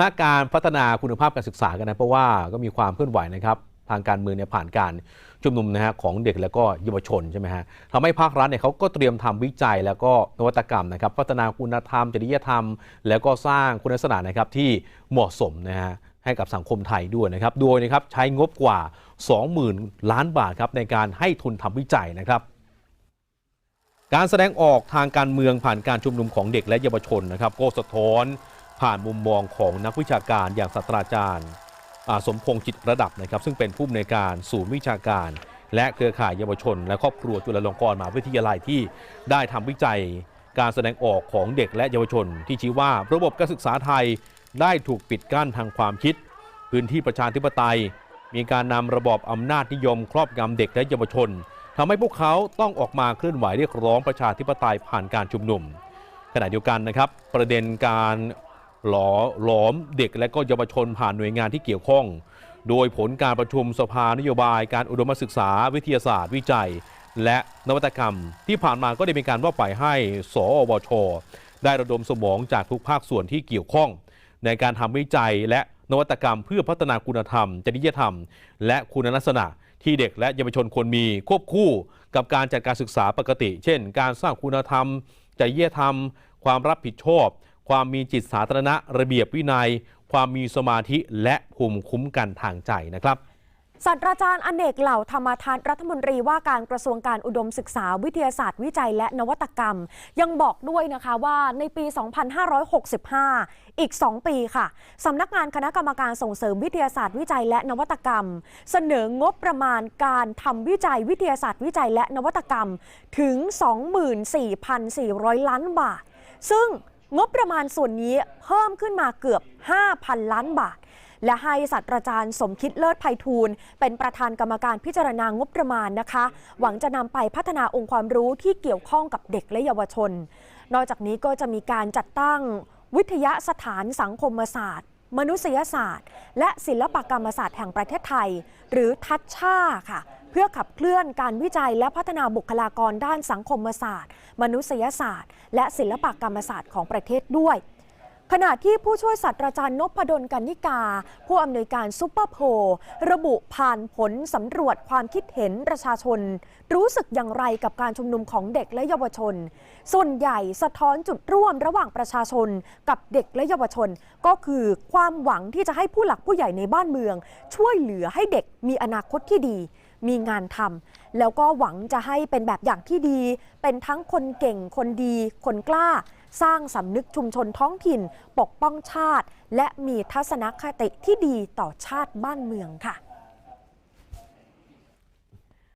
คณะการพัฒนาคุณภาพการศึกษากันนะเพราะว่าก็มีความเคลื่อนไหวนะครับทางการเมืองเนี่ยผ่านการชุมนุมนะฮะของเด็กแล้วก็เยาวชนใช่ไหมฮะทำให้ภาครัฐเนี่ยเขาก็เตรียมทำวิจัยแล้วก็นวัตกรรมนะครับ พัฒนาคุณธรรม จริยธรรม แล้วก็สร้างคุณลักษณะนะครับที่เหมาะสมนะฮะให้กับสังคมไทยด้วยนะครับ โดยนะครับใช้งบกว่า 20,000 ล้านบาทครับในการให้ทุนทำวิจัยนะครับ การแสดงออกทางการเมืองผ่านการชุมนุมของเด็กและเยาวชนนะครับก็สะท้อน ผ่านมุมมองของนักวิชาการอย่างศาสตราจารย์สมพงษ์จิตระดับนะครับ ซึ่งเป็นผู้อำนวยการศูนย์วิชาการ และเครือข่ายเยาวชน และครอบครัวจุฬาลงกรณ์มหาวิทยาลัยที่ได้ทำวิจัยการแสดงออกของเด็กและเยาวชน ที่ชี้ว่าระบบการศึกษาไทยได้ถูกปิดกั้นทางความคิด พื้นที่ประชาธิปไตย มีการนำระบอบอำนาจนิยม ครอบงำเด็กและเยาวชนทำให้พวกเขาต้องออกมาเคลื่อนไหวเรียกร้องประชาธิปไตยผ่านการชุมนุมขณะเดียวกันนะครับ ประเด็นการ หลอหลอมเด็กและก็เยาวชนผ่านหน่วยงานที่เกี่ยวข้อง โดยผลการประชุมสภานโยบายการอุดมศึกษา วิทยาศาสตร์วิจัย และนวัตกรรม ที่ผ่านมาก็ได้มีการว่าไปให้ สอวช ได้ระดมสมองจากทุกภาคส่วนที่เกี่ยวข้อง ในการทำวิจัยและนวัตกรรมเพื่อพัฒนาคุณธรรม จริยธรรม และคุณลักษณะที่เด็กและเยาวชนควรมีควบคู่กับการจัดการศึกษาปกติ เช่น การสร้างคุณธรรมจริยธรรม ความรับผิดชอบ ความมีจิตสาธารณะระเบียบวินัย ความมีสมาธิและภูมิคุ้มกันทางใจนะครับศาสตราจารย์อเนกเหล่าธรรมทานรัฐมนตรีว่าการกระทรวงการอุดมศึกษาวิทยาศาสตร์วิจัยและนวัตกรรม ยังบอกด้วยนะคะว่าในปี 2565 อีก 2 ปีค่ะสำนักงานคณะกรรมการส่งเสริมวิทยาศาสตร์วิจัยและนวัตกรรม เสนองบประมาณการทำวิจัยวิทยาศาสตร์วิจัยและนวัตกรรมถึง 24,400 ล้านบาท ซึ่ง งบประมาณส่วนนี้เพิ่มขึ้นมาเกือบ 5,000 ล้านบาท และให้ศาสตราจารย์สมคิดเลิศไพฑูรย์เป็นประธานกรรมการพิจารณางบประมาณนะคะ หวังจะนำไปพัฒนาองค์ความรู้ที่เกี่ยวข้องกับเด็กและเยาวชน นอกจากนี้ก็จะมีการจัดตั้งวิทยาสถานสังคมศาสตร์ มนุษยศาสตร์ และศิลปกรรมศาสตร์แห่งประเทศไทย หรือทัชชาค่ะ พื่อขับเคลื่อนการวิจัยและพัฒนาบุคลากรด้านสังคมศาสตร์ มนุษยศาสตร์ และศิลปกรรมศาสตร์ของประเทศด้วยขณะที่ผู้ช่วยศาสตราจารย์นพดลกันนิกา ผู้อำนวยการซุปเปอร์โพลระบุผ่านผลสำรวจความคิดเห็นประชาชน รู้สึกอย่างไรกับการชุมนุมของเด็กและเยาวชน ส่วนใหญ่สะท้อนจุดร่วมระหว่างประชาชน กับเด็กและเยาวชน ก็คือความหวังที่จะให้ผู้หลักผู้ใหญ่ในบ้านเมือง ช่วยเหลือให้เด็กมีอนาคตที่ดี มีงานทำแล้วก็หวังจะให้เป็นแบบอย่างที่ดี เป็นทั้งคนเก่งคนดี คนกล้า สร้างสำนึกชุมชนท้องถิ่น ปกป้องชาติ และมีทัศนคติที่ดีต่อชาติบ้านเมืองค่ะ